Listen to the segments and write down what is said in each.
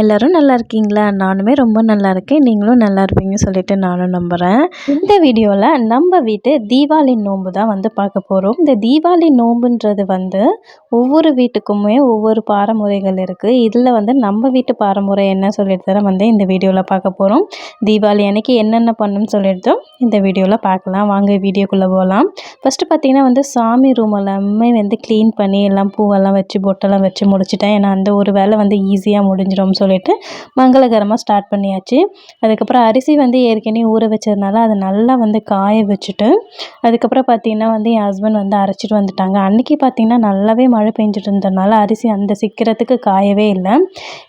எல்லோரும் நல்லா இருக்கீங்களா? நானுமே ரொம்ப நல்லா இருக்கேன். நீங்களும் நல்லா இருப்பீங்கன்னு சொல்லிட்டு நானும் நம்புகிறேன் இந்த வீடியோவில் நம்ம வீட்டு தீபாவளி நோன்பு தான் வந்து பார்க்க போகிறோம் இந்த தீபாவளி நோன்புன்றது வந்து ஒவ்வொரு வீட்டுக்குமே ஒவ்வொரு பாரம்பரியங்கள் இருக்குது இதில் வந்து நம்ம வீட்டு பாரம்பரியம் என்ன சொல்லிட்டு தான் வந்து இந்த வீடியோவில் பார்க்க போகிறோம் தீபாவளி அன்னைக்கு என்னென்ன பண்ணணும்னு சொல்லிட்டு இந்த வீடியோவில் பார்க்கலாம். வாங்க வீடியோக்குள்ளே போகலாம் ஃபஸ்ட்டு பார்த்தீங்கன்னா வந்து சாமி ரூம் எல்லாமே வந்து க்ளீன் பண்ணி எல்லாம் பூவெல்லாம் வச்சு பொட்டெல்லாம் வச்சு முடிச்சிட்டேன். ஏன்னா அந்த ஒரு வேலை வந்து ஈஸியாக முடிஞ்சிடும். சொல்லிட்டு மங்களகரமாக ஸ்டார்ட் பண்ணியாச்சு. அதுக்கப்புறம் அரிசி வந்து ஏற்கனவே ஊற வச்சதுனால அதை நல்லா வந்து காய வச்சுட்டு அதுக்கப்புறம் பார்த்திங்கன்னா வந்து என் ஹஸ்பண்ட் வந்து அரைச்சிட்டு வந்துட்டாங்க. அன்றைக்கி பார்த்திங்கன்னா நல்லாவே மழை பெஞ்சிட்டு இருந்ததுனால அரிசி அந்த சிக்கிறதுக்கு காயவே இல்லை.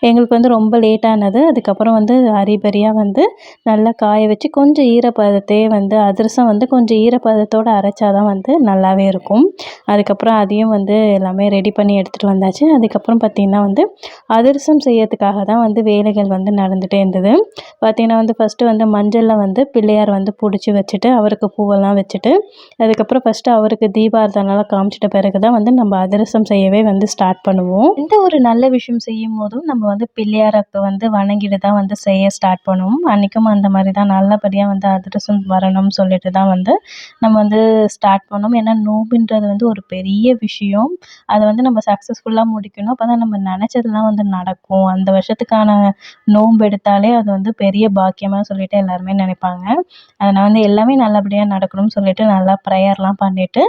எங்களுக்கு வந்து ரொம்ப லேட்டானது அதுக்கப்புறம் வந்து அரிபரியாக வந்து நல்லா காய வச்சு கொஞ்சம் ஈரப்பதத்தையே வந்து அதிரசம் வந்து கொஞ்சம் ஈரப்பதத்தோடு அரைச்சா தான் வந்து நல்லாவே இருக்கும். அதுக்கப்புறம் அதையும் வந்து எல்லாமே ரெடி பண்ணி எடுத்துகிட்டு வந்தாச்சு. அதுக்கப்புறம் பார்த்திங்கன்னா வந்து அதிரசம் செய்யறதுக்காக தான் வந்து வேலைகள் வந்து நடந்துகிட்டே இருந்தது. பார்த்திங்கன்னா வந்து ஃபஸ்ட்டு வந்து மஞ்சளில் வந்து பிள்ளையார் வந்து பிடிச்சி வச்சுட்டு அவருக்கு பூவெல்லாம் வச்சுட்டு அதுக்கப்புறம் ஃபஸ்ட்டு அவருக்கு தீபாரதனெல்லாம் காமிச்சிட்ட பிறகு தான் வந்து நம்ம அதிரசம் செய்யவே வந்து ஸ்டார்ட் பண்ணுவோம். எந்த ஒரு நல்ல விஷயம் செய்யும் போதும் நம்ம வந்து பிள்ளையாருக்கு வந்து வணங்கிட்டு தான் வந்து செய்ய ஸ்டார்ட் பண்ணுவோம். அன்றைக்கும் அந்த மாதிரி தான் நல்லபடியாக வந்து அதிரசம் வரணும்னு சொல்லிட்டு தான் வந்து நம்ம வந்து ஸ்டார்ட் பண்ணோம். ஏன்னா நோம்புன்றது வந்து ஒரு பெரிய விஷயம். அதை வந்து நம்ம சக்ஸஸ்ஃபுல்லாக முடிக்கணும். அப்போ தான் நம்ம நினச்சதுலாம் வந்து நடக்கும். அந்த வருஷம் வருஷத்துக்கான நோன்பு எடுத்தாலே அது வந்து பெரிய பாக்கியமாக சொல்லிட்டு எல்லாருமே நினைப்பாங்க. அதனால் வந்து எல்லாமே நல்லபடியாக நடக்கணும்னு சொல்லிட்டு நல்லா ப்ரேயர்லாம் பண்ணிவிட்டு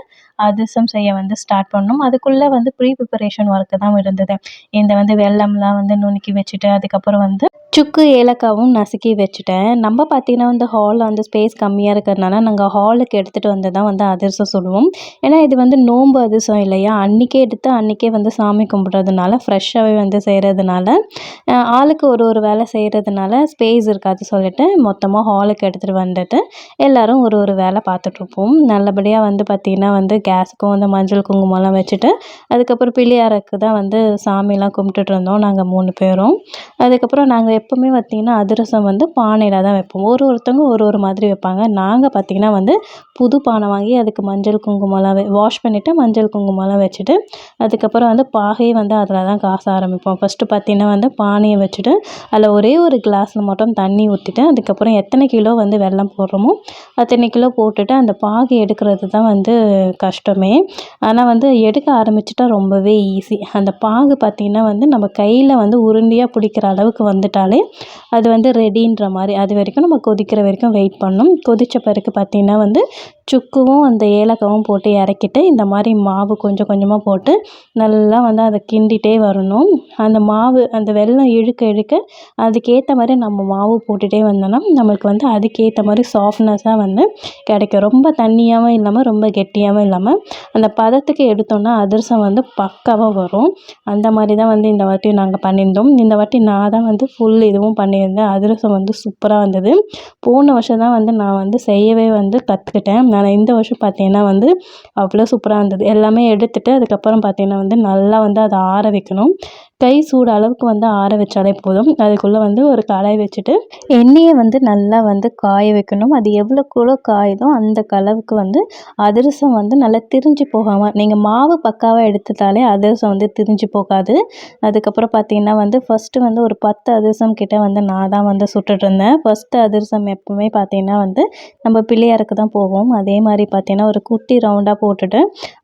அதிரசம் செய்ய வந்து ஸ்டார்ட் பண்ணோம். அதுக்குள்ளே வந்து ப்ரீ ப்ரிப்பரேஷன் ஒர்க்கு தான் இருந்தது. இந்த வந்து வெல்லம்லாம் வந்து நுணுக்கி வச்சுட்டு அதுக்கப்புறம் வந்து சுக்கு ஏலக்காவும் நசுக்கி வச்சுட்டேன். நம்ம பார்த்திங்கன்னா வந்து ஹாலில் வந்து ஸ்பேஸ் கம்மியாக இருக்கிறதுனால நாங்கள் ஹாலுக்கு எடுத்துகிட்டு வந்து தான் வந்து அதிரசம் சொல்லுவோம் ஏன்னா இது வந்து நோன்பு அதிரசம் இல்லையா? அன்றைக்கே எடுத்து அன்றைக்கே வந்து சாமி கும்பிட்றதுனால ஃப்ரெஷ்ஷாகவே வந்து செய்கிறதுனால ஆளுக்கு ஒரு ஒரு வேலை செய்கிறதுனால ஸ்பேஸ் இருக்காது சொல்லிட்டு மொத்தமாக ஹாலுக்கு எடுத்துகிட்டு வந்துட்டு எல்லோரும் ஒரு ஒரு வேலை பார்த்துட்ருப்போம் நல்லபடியாக வந்து பார்த்திங்கன்னா வந்து கேஸுக்கும் அந்த மஞ்சள் குங்குமம்லாம் வச்சுட்டு அதுக்கப்புறம் பிள்ளையாருக்கு தான் வந்து சாமிலாம் கும்பிட்டுட்டு இருந்தோம் நாங்கள் மூணு பேரும். அதுக்கப்புறம் நாங்கள் எப்போவுமே பார்த்திங்கன்னா அதிரசம் வந்து பானையில் தான் வைப்போம். ஒரு ஒருத்தவங்க ஒரு ஒரு மாதிரி வைப்பாங்க. நாங்கள் பார்த்திங்கன்னா வந்து புது பானை வாங்கி அதுக்கு மஞ்சள் குங்குமம்லாம் வாஷ் பண்ணிவிட்டு மஞ்சள் குங்குமம்லாம் வச்சுட்டு அதுக்கப்புறம் வந்து பாகையை வந்து அதில் தான் காச ஆரம்பிப்போம். ஃபஸ்ட்டு பார்த்திங்கன்னா வந்து பானையை வச்சுட்டு அதில் ஒரே ஒரு கிளாஸில் மட்டும் தண்ணி ஊற்றிட்டு அதுக்கப்புறம் எத்தனை கிலோ வந்து வெள்ளம் போடுறோமோ அத்தனை கிலோ போட்டுட்டு அந்த பாகை எடுக்கிறது தான் வந்து கஷ்டம். ஆனால் வந்து எடுக்க ஆரம்பிச்சிட்டா ரொம்பவே ஈஸி அந்த பாகு பார்த்திங்கன்னா வந்து நம்ம கையில் வந்து உருண்டையாக பிடிக்கிற அளவுக்கு வந்துட்டாலே அது வந்து ரெடின்ற மாதிரி. அது வரைக்கும் நம்ம கொதிக்கிற வரைக்கும் வெயிட் பண்ணணும் கொதித்த பிறகு பார்த்திங்கன்னா வந்து சுக்குவும் அந்த ஏலக்காவும் போட்டு இறக்கிட்டு இந்த மாதிரி மாவு கொஞ்சம் கொஞ்சமாக போட்டு நல்லா வந்து அதை கிண்டிகிட்டே வரணும். அந்த மாவு அந்த வெல்லம் இழுக்க இழுக்க அதுக்கேற்ற மாதிரி நம்ம மாவு போட்டுகிட்டே வந்தோம்னா நம்மளுக்கு வந்து அதுக்கேற்ற மாதிரி சாஃப்ட்னஸாக வந்து கிடைக்கும். ரொம்ப தண்ணியாகவும் இல்லாமல் ரொம்ப கெட்டியாகவும் இல்லாமல் அந்த பதத்துக்கு எடுத்தோன்னா அதிரசம் வந்து பக்காவாக வரும். அந்த மாதிரி தான் வந்து இந்த வாட்டி நாங்கள் பண்ணியிருந்தோம். இந்த வாட்டி நான் தான் வந்து ஃபுல் இதுவும் பண்ணியிருந்தேன். அதிரசம் வந்து சூப்பராக வந்தது. போன வருஷம் தான் வந்து நான் வந்து செய்யவே வந்து கற்றுக்கிட்டேன் நான் இந்த வருஷம் பார்த்தீங்கன்னா வந்து அவ்வளோ சூப்பராக இருந்தது எல்லாமே எடுத்துகிட்டு அதுக்கப்புறம் பார்த்தீங்கன்னா வந்து நல்லா வந்து அதை ஆற வைக்கணும். கை சூடு அளவுக்கு வந்து ஆற வச்சாலே போதும். அதுக்குள்ளே வந்து ஒரு கடாய் வச்சுட்டு எண்ணெயை வந்து நல்லா வந்து காய வைக்கணும். அது எவ்வளோக்குள்ள காயுதோ அந்த அளவுக்கு வந்து அதிரசம் வந்து நல்லா திரிஞ்சு போகாமல் நீங்கள் மாவு பக்காவாக எடுத்துட்டாலே அதிரசம் வந்து திரிஞ்சு போகாது. அதுக்கப்புறம் பார்த்தீங்கன்னா வந்து ஃபஸ்ட்டு வந்து ஒரு பத்து அதிரசம் கிட்டே வந்து நான் தான் வந்து சுட்டுட்ருந்தேன் ஃபஸ்ட்டு அதிரசம் எப்பவுமே பார்த்தீங்கன்னா வந்து நம்ம பிள்ளையாருக்கு தான் போவோம். அதே மாதிரி பார்த்தீங்கன்னா ஒரு குட்டி ரவுண்டாக போட்டுட்டு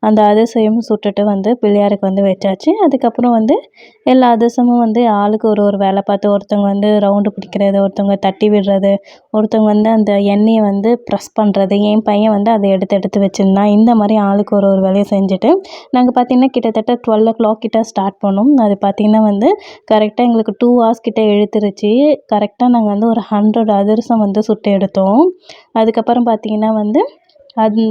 அந்த அதிரசையும் சுட்டுட்டு வந்து பிள்ளையாருக்கு வந்து வச்சாச்சு. அதுக்கப்புறம் வந்து எல்லா அதிரசமும் வந்து ஆளுக்கு ஒரு ஒரு வேலை பார்த்து ஒருத்தவங்க வந்து ரவுண்டு பிடிக்கிறது ஒருத்தவங்க தட்டி விடுறது ஒருத்தவங்க வந்து அந்த எண்ணெயை வந்து ப்ரெஸ் பண்ணுறது என் பையன் வந்து அதை எடுத்து எடுத்து வச்சுருந்தான். இந்த மாதிரி ஆளுக்கு ஒரு ஒரு வேலையை செஞ்சுட்டு நாங்கள் பார்த்திங்கன்னா கிட்டத்தட்ட டுவெல் ஓ கிளாக் கிட்ட ஸ்டார்ட் பண்ணோம். அது பார்த்திங்கன்னா வந்து கரெக்டாக எங்களுக்கு டூ ஹவர்ஸ் கிட்டே இழுத்துருச்சு. கரெக்டாக நாங்கள் வந்து ஒரு ஹண்ட்ரட் அதிரசம் வந்து சுட்டு எடுத்தோம். அதுக்கப்புறம் பார்த்திங்கன்னா வந்து அது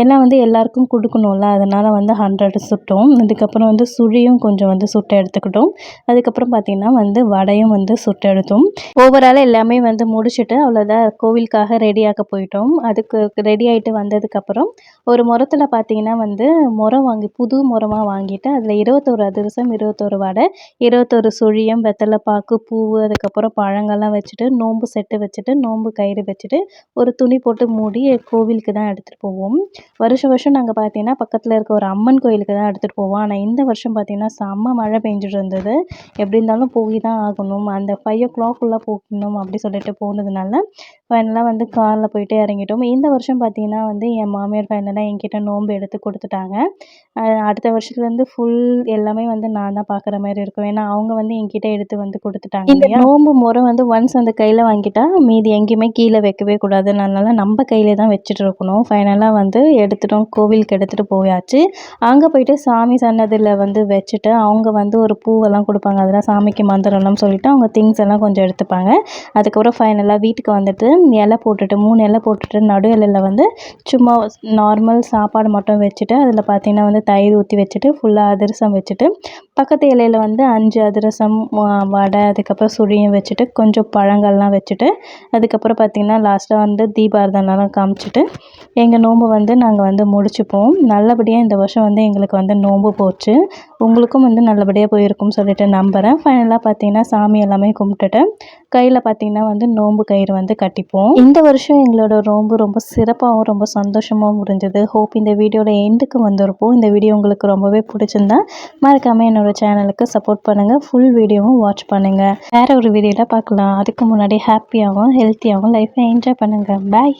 ஏன்னா வந்து எல்லாருக்கும் கொடுக்கணும்ல அதனால் வந்து ஹண்ட்ரட் சுட்டோம். அதுக்கப்புறம் வந்து சுழியும் கொஞ்சம் வந்து சுட்டு எடுத்துக்கிட்டோம். அதுக்கப்புறம் பார்த்திங்கன்னா வந்து வடையும் வந்து சுட்டு எடுத்தோம். ஓவரால் எல்லாமே வந்து முடிச்சுட்டு அவ்வளோதான் கோவிலுக்காக ரெடியாக போயிட்டோம். அதுக்கு ரெடி ஆகிட்டு வந்ததுக்கப்புறம் ஒரு முறத்தில் பார்த்திங்கன்னா வந்து முறம் வாங்கி புது முறமாக வாங்கிட்டு அதில் இருபத்தோரு அதிரசம் இருபத்தோரு வடை இருபத்தோரு சுழியம் வெத்தலை பாக்கு பூவு அதுக்கப்புறம் பழங்கள்லாம் வச்சுட்டு நோம்பு செட்டு வச்சுட்டு நோம்பு கயிறு வச்சுட்டு ஒரு துணி போட்டு மூடி கோவிலுக்கு தான் எடுத்து எடுத்துகிட்டு போவோம். வருஷம் வருஷம் நாங்கள் பார்த்தீங்கன்னா பக்கத்தில் இருக்க ஒரு அம்மன் கோயிலுக்கு தான் எடுத்துகிட்டு போவோம். ஆனால் இந்த வருஷம் பார்த்தீங்கன்னா செம்ம மழை பெஞ்சிட்டு இருந்தது. எப்படி இருந்தாலும் போய் தான் ஆகணும். அந்த ஃபைவ் ஓ கிளாக்குள்ளே போகணும் அப்படி சொல்லிட்டு போனதுனால ஃபைனலாக வந்து காரில் போயிட்டு இறங்கிட்டோம். இந்த வருஷம் பார்த்தீங்கன்னா வந்து என் மாமியார் ஃபைனலாக என்கிட்ட நோன்பு எடுத்து கொடுத்துட்டாங்க. அடுத்த வருஷத்துலேருந்து ஃபுல் எல்லாமே வந்து நான் தான் பார்க்குற மாதிரி இருக்கும். ஏன்னா அவங்க வந்து என்கிட்ட எடுத்து வந்து கொடுத்துட்டாங்க இந்த நோன்பு முறை வந்து ஒன்ஸ் அந்த கையில் வாங்கிட்டா மீதி எங்கேயுமே கீழே வைக்கவே கூடாது அதனால நம்ம கையிலே தான் வச்சுட்டு இருக்கணும். ஃபைனலாக வந்து எடுத்துட்டோம். கோவிலுக்கு எடுத்துகிட்டு போயாச்சு. அங்கே போயிட்டு சாமி சன்னதியில் வந்து வச்சுட்டு அவங்க வந்து ஒரு பூவெல்லாம் கொடுப்பாங்க. அதெல்லாம் சாமிக்கு மந்திரம்லாம் சொல்லிவிட்டு அவங்க திங்ஸ் எல்லாம் கொஞ்சம் எடுத்துப்பாங்க. அதுக்கப்புறம் ஃபைனலாக வீட்டுக்கு வந்துட்டு இலை போட்டுட்டு மூணு இலை போட்டுட்டு நடு இலையில் வந்து சும்மா நார்மல் சாப்பாடு மட்டும் வச்சுட்டு அதில் பார்த்திங்கன்னா வந்து தயிர் ஊற்றி வச்சுட்டு ஃபுல்லாக அதிரசம் வச்சுட்டு பக்கத்து இலையில் வந்து அஞ்சு அதிரசம் வடை அதுக்கப்புறம் சுழியும் வச்சுட்டு கொஞ்சம் பழங்கள்லாம் வச்சுட்டு அதுக்கப்புறம் பார்த்திங்கன்னா லாஸ்ட்டாக வந்து தீபாரதனெலாம் காமிச்சிட்டு எங்கள் நோன்பை வந்து நாங்கள் வந்து முடிச்சுப்போம். நல்லபடியாக இந்த வருஷம் வந்து எங்களுக்கு வந்து நோன்பு போச்சு. உங்களுக்கும் வந்து நல்லபடியாக போயிருக்கும்னு சொல்லிட்டு நம்புகிறேன் ஃபைனலாக பார்த்தீங்கன்னா சாமி எல்லாமே கும்பிட்டுட்டு கையில் பார்த்தீங்கன்னா வந்து நோம்பு கயிறு வந்து கட்டிப்போம். இந்த வருஷம் எங்களோட நோன்பு ரொம்ப சிறப்பாகவும் ரொம்ப சந்தோஷமாகவும் முடிஞ்சது. ஹோப் இந்த வீடியோட எண்டுக்கு வந்திருப்போம். இந்த வீடியோ உங்களுக்கு ரொம்பவே பிடிச்சிருந்தா மறக்காமல் என்னோட சேனலுக்கு சப்போர்ட் பண்ணுங்கள் ஃபுல் வீடியோவும் வாட்ச் பண்ணுங்கள் வேறு ஒரு வீடியோவில் பார்க்கலாம் அதுக்கு முன்னாடி ஹாப்பியாகவும் ஹெல்த்தியாகவும் லைஃப்பை என்ஜாய் பண்ணுங்கள் பாய்